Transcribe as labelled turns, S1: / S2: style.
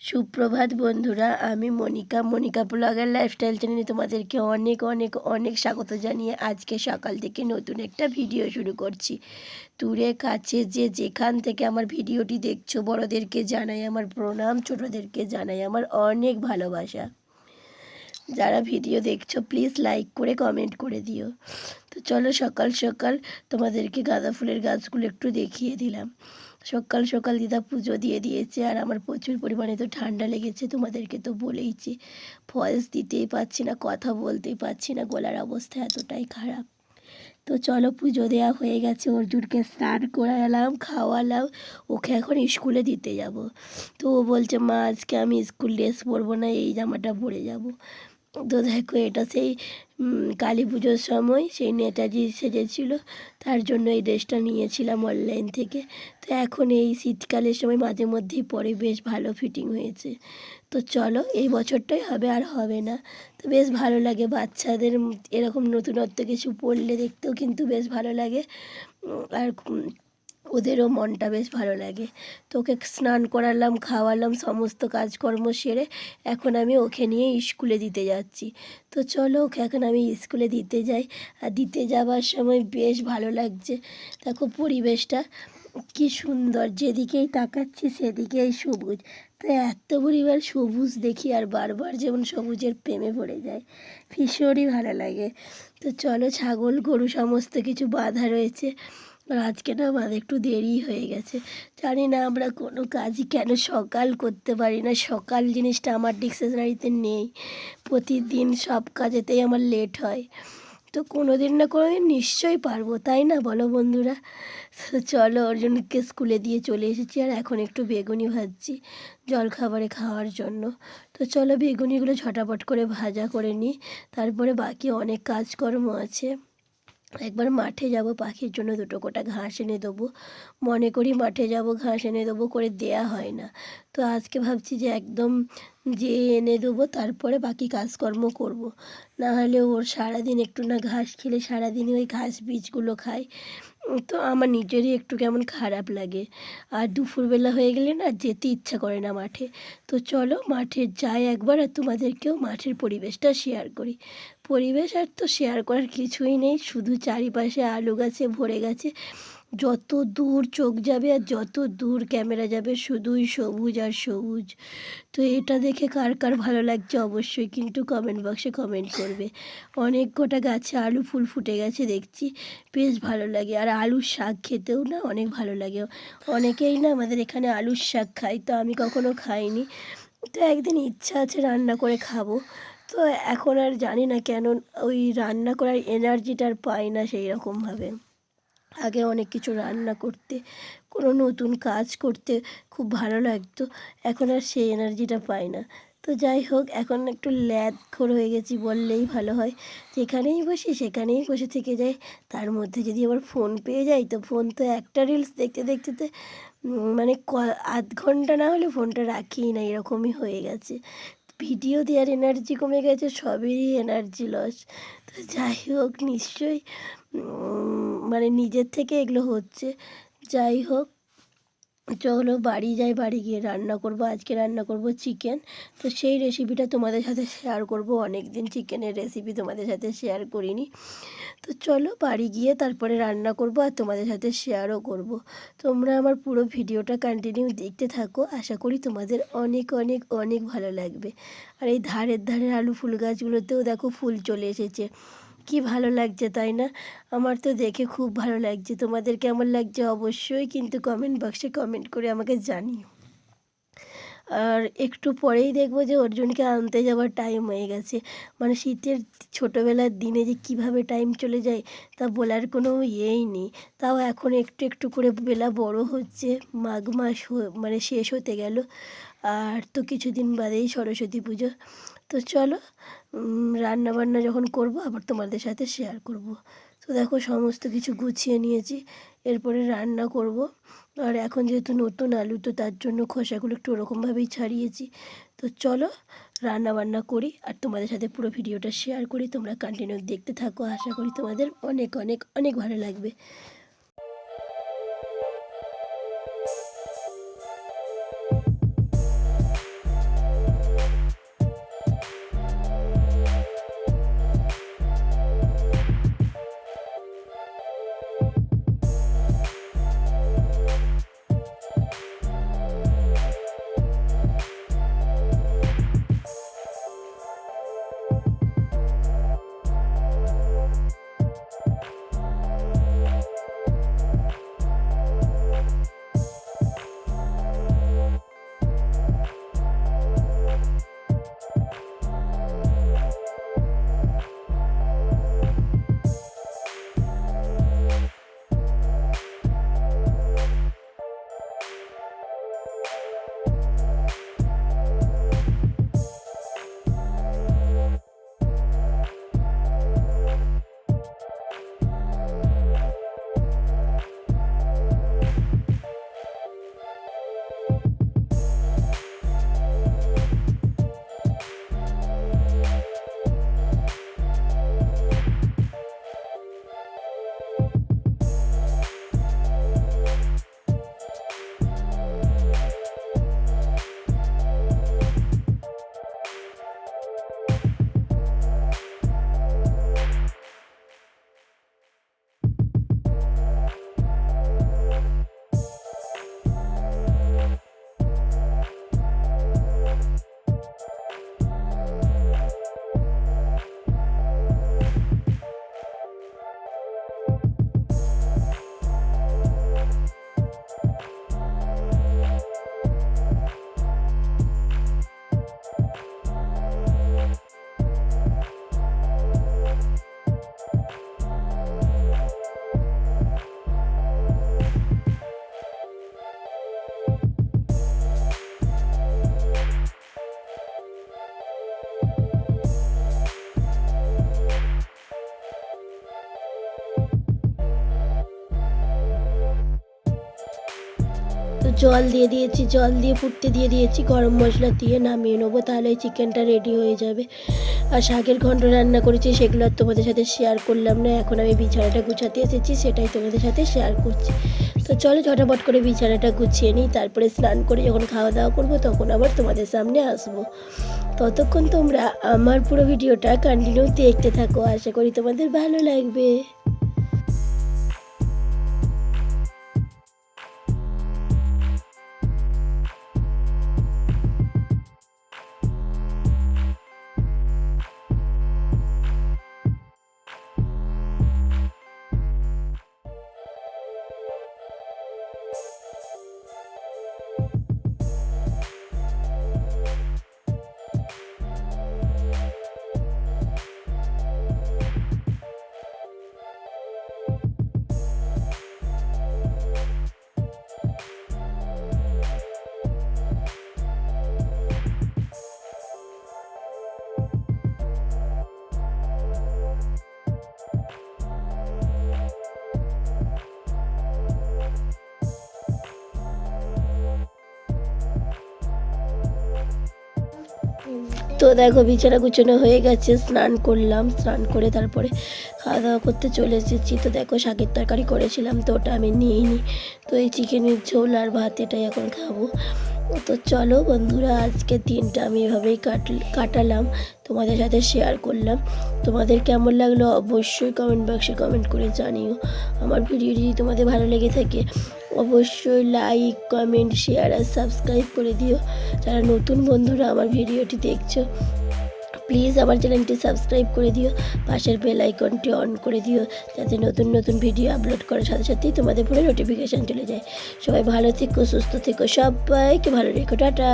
S1: সুপ্রভাত বন্ধুরা, আমি মনিকা। মনিকা ব্লগার লাইফস্টাইল চ্যানেলে তোমাদেরকে অনেক অনেক অনেক স্বাগত জানিয়ে আজকে সকাল থেকে নতুন একটা ভিডিও শুরু করছি। দূরে কাছে যে যেখান থেকে আমার ভিডিওটি দেখছ, বড়োদেরকে জানাই আমার প্রণাম, ছোটোদেরকে জানাই আমার অনেক ভালোবাসা। যারা ভিডিও দেখছ প্লিজ লাইক করে কমেন্ট করে দিও। তো চলো সকাল সকাল তোমাদেরকে গাঁদা ফুলের গাছগুলো একটু দেখিয়ে দিলাম। সকাল সকাল দিদা পুজো দিয়ে দিয়েছে আর আমার প্রচুর পরিমাণে তো ঠান্ডা লেগেছে, তোমাদেরকে তো বলেইছি। ভয়েস দিতেই পারছি না, কথা বলতেই পারছি না, গলার অবস্থা এতটাই খারাপ। তো চলো পুজো দেওয়া হয়ে গেছে, অর্জুনকে স্নান করালাম, খাওয়ালাম, ওকে এখন স্কুলে দিতে যাব। তো ও বলছে, মা, আজকে আমি স্কুল ড্রেস পরবো না, এই জামাটা পরে যাব। তো দেখো, এটা সেই কালী পুজোর সময় সেই নেতাজি সেজেছিল। তার জন্য এই ড্রেসটা নিয়েছিলাম অনলাইন থেকে। তো এখন এই শীতকালের সময় মাঝে মধ্যেই পরে বেশ ভালো ফিটিং হয়েছে। তো চলো, এই বছরটাই হবে আর হবে না। তো বেশ ভালো লাগে, বাচ্চাদের এরকম নতুনত্ব কিছু পরলে দেখতেও কিন্তু বেশ ভালো লাগে। আর ওদেরও মনটা বেশ ভালো লাগে। তো ওকে স্নান করালাম, খাওয়ালাম, সমস্ত কাজকর্ম সেরে এখন আমি ওকে নিয়ে স্কুলে দিতে যাচ্ছি। তো চলো ওকে এখন আমি স্কুলে দিতে যাই। আর দিতে যাওয়ার সময় বেশ ভালো লাগছে। দেখো পরিবেশটা কি সুন্দর, যেদিকেই তাকাচ্ছি সেদিকেই সবুজ। তো এত পরিবার সবুজ দেখি আর বারবার যেমন সবুজের প্রেমে পড়ে যায়। ভীষণই ভালো লাগে। তো চলো ছাগল, গরু, সমস্ত কিছু বাঁধা রয়েছে। আজকে না আমার একটু দেরি হয়ে গেছে। জানি না আমরা কোনো কাজই কেন সকাল করতে পারি না। সকাল জিনিসটা আমার ডিকশনারিতে নেই। প্রতিদিন সব কাজেতেই আমার লেট হয়। তো কোনো দিন না কোনো দিন নিশ্চয়ই পারব, তাই না বলো বন্ধুরা? চলো অর্জুনকে স্কুলে দিয়ে চলে এসেছি আর এখন একটু বেগুনি ভাজছি জলখাবারে খাওয়ার জন্য। তো চলো বেগুনিগুলো ঝটাপট করে ভাজা করে নিই। তারপরে বাকি অনেক কাজকর্ম আছে। একবার মাঠে যাব, পাখির জন্য দুটো কোটা ঘাস এনে দেবো। মনে করি মাঠে যাব, ঘাস এনে দেবো করে দেয়া হয় না। তো আজকে ভাবছি যে একদম যে এনে দেবো তারপরে বাকি কাজকর্ম করব। না হলে ওর সারাদিন একটু না ঘাস খেলে সারাদিনই ওই ঘাস বীজগুলো খায়। তো আমার নিজেরই একটু কেমন খারাপ লাগে। আর দুপুরবেলা হয়ে গেলে না যেতে ইচ্ছা করে না মাঠে। তো চলো মাঠে যাই একবার আর তোমাদেরকেও মাঠের পরিবেশটা শেয়ার করি। পরিবেশ আর তো শেয়ার করার কিছুই নেই। শুধু চারিপাশে আলু গাছে ভরে গেছে। যত দূর চোখ যাবে আর যত দূর ক্যামেরা যাবে, শুধুই সবুজ আর সবুজ। তো এটা দেখে কার কার ভালো লাগছে অবশ্যই কিন্তু কমেন্ট বক্সে কমেন্ট করবে। অনেক কটা গাছে আলু ফুল ফুটে গেছে দেখছি। বেশ ভালো লাগে। আর আলুর শাক খেতেও না অনেক ভালো লাগে। অনেকেই না আমাদের এখানে আলুর শাক খায়। তো আমি কখনো খাইনি। তো একদিন ইচ্ছা আছে রান্না করে খাব। তো এখন আর জানি না কেন ওই রান্না করার এনার্জিটা আর পাই না সেই রকমভাবে আগে অনেক কিছু রান্না করতে, কোনো নতুন কাজ করতে খুব ভালো লাগতো, এখন আর সেই এনার্জিটা পাই না। তো যাই হোক, এখন একটু ল্যাদখোর হয়ে গেছি বললেই ভালো হয়। যেখানেই বসি সেখানেই বসে থেকে যাই, তার মধ্যে যদি আবার ফোন পেয়ে যাই, তো ফোন তো একটা রিলস দেখতে দেখতে মানে ক, আধ ঘণ্টা না হলে ফোনটা রাখিই না, এরকমই হয়ে গেছে। ভিডিও দেওয়ার এনার্জি কমে গেছে, সবেরই এনার্জি লস তো যাই হোক, নিশ্চয়ই মানে নিজের থেকে এগুলো হচ্ছে। যাই হোক চলো বাড়ি যাই, বাড়ি গিয়ে রান্না করব। আজকে রান্না করব চিকেন তো সেই রেসিপিটা তোমাদের সাথে শেয়ার করব। অনেক দিন চিকেনের রেসিপি তোমাদের সাথে শেয়ার করিনি। তো চলো বাড়ি গিয়ে তারপরে রান্না করব আর তোমাদের সাথে শেয়ারও করব। তোমরা আমার পুরো ভিডিওটা কন্টিনিউ দেখতে থাকো। আশা করি তোমাদের অনেক অনেক অনেক ভালো লাগবে। আর এই ধারের ধারের আলু ফুল গাছগুলোতেও দেখো ফুল চলে এসেছে। কি ভালো লাগছে তাই না? আমার তো দেখে খুব ভালো লাগছে। তোমাদের কেমন লাগছে অবশ্যই কিন্তু কমেন্ট বক্সে কমেন্ট করে আমাকে জানিও। আর একটু পরেই দেখব যে অর্জুনকে আনতে যাওয়ার টাইম হয়ে গেছে। মানে শীতের ছোটোবেলার দিনে যে কীভাবে টাইম চলে যায় তা বলার কোনো ইয়েই নেই। তাও এখন একটু একটু করে বেলা বড় হচ্ছে, মাঘ মাস মানে শেষ হতে গেল। আর তো কিছুদিন বাদেই সরস্বতী পুজো। তো চলো রান্না বান্না যখন করব, আবার তোমাদের সাথে শেয়ার করব। তো দেখো, সমস্ত কিছু গুছিয়ে নিয়েছি, এরপরে রান্না করব। আর এখন যেহেতু নতুন আলু, তো তার জন্য খোসাগুলো একটু ওরকমভাবেই ছাড়িয়েছি। তো চলো রান্না বান্না করি, আর তোমাদের সাথে পুরো ভিডিওটা শেয়ার করি। তোমরা কন্টিনিউ দেখতে থাকো, আশা করি তোমাদের অনেক অনেক অনেক ভালো লাগবে। তো জল দিয়ে দিয়েছি, জল দিয়ে ফুটতে দিয়ে দিয়েছি, গরম মশলা দিয়ে নামিয়ে নেব, তাহলে চিকেনটা রেডি হয়ে যাবে। আর শাকের ঘন্ট রান্না করেছি, সেগুলো আর তোমাদের সাথে শেয়ার করলাম না, এখন আমি বিছানাটা গুছাতে এসেছি, সেটাই তোমাদের সাথে শেয়ার করছি। তো চলো ঝটাপট করে বিছানাটা গুছিয়ে নিই, তারপরে স্নান করে যখন খাওয়া দাওয়া করব, তখন আবার তোমাদের সামনে আসব। ততক্ষণ তোমরা আমার পুরো ভিডিওটা কন্টিনিউ দেখতে থাকো, আশা করি তোমাদের ভালো লাগবে। তো দেখো বিছানা গুছানো হয়ে গেছে, স্নান করলাম, স্নান করে তারপরে খাওয়া দাওয়া করতে চলে এসেছি। তো দেখো শাকের তরকারি করেছিলাম, তো ওটা আমি নিইনি তো এই চিকেনের ঝোল আর ভাত এটাই এখন খাব। তো চলো বন্ধুরা, আজকে দিনটা আমি এভাবেই কাট, কাটালাম, তোমাদের সাথে শেয়ার করলাম। তোমাদের কেমন লাগল অবশ্যই কমেন্ট বক্সে কমেন্ট করে জানিও। আমার ভিডিও যদি তোমাদের ভালো লেগে থাকে, অবশ্যই লাইক কমেন্ট শেয়ার আর সাবস্ক্রাইব করে দিও। যারা নতুন বন্ধুরা আমার ভিডিওটি দেখছ প্লিজ আমার চ্যানেলটি সাবস্ক্রাইব করে দিও, পাশের বেল আইকনটি অন করে দিও, যাতে নতুন নতুন ভিডিও আপলোড করার সাথে সাথেই তোমাদের পুরো নোটিফিকেশান চলে যায়। সবাই ভালো থেকো, সুস্থ থেকো, সবাইকে ভালো রেখো, টাটা।